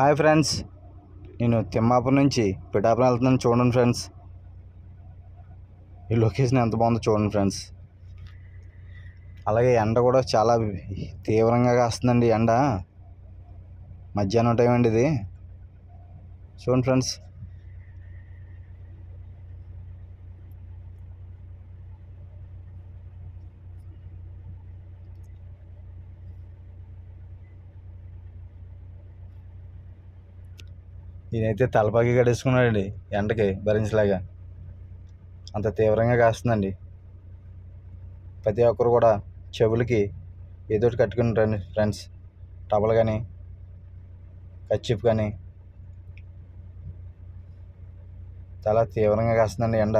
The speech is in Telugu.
Hi friends. నేను తిమ్మాపురం నుంచి పిఠాపురం వెళ్తున్నాను చూడండి ఫ్రెండ్స్. ఈ లొకేషన్ ఎంత బాగుందో చూడండి ఫ్రెండ్స్. అలాగే ఎండ కూడా చాలా తీవ్రంగా కాస్తుందండి ఎండ. మధ్యాహ్నం టైం అండి ఇది. చూడండి ఫ్రెండ్స్. ఈయనైతే తలపాకి గడేసుకున్నాడండి ఎండకి భరించలేక. అంత తీవ్రంగా కాస్తుందండి. ప్రతి ఒక్కరు కూడా చెవులకి ఏదో ఒకటి కట్టుకుని రండి ఫ్రెండ్స్. టవల్ కానీ కచ్చిప్ కానీ చాలా తీవ్రంగా కాస్తుందండి ఎండ.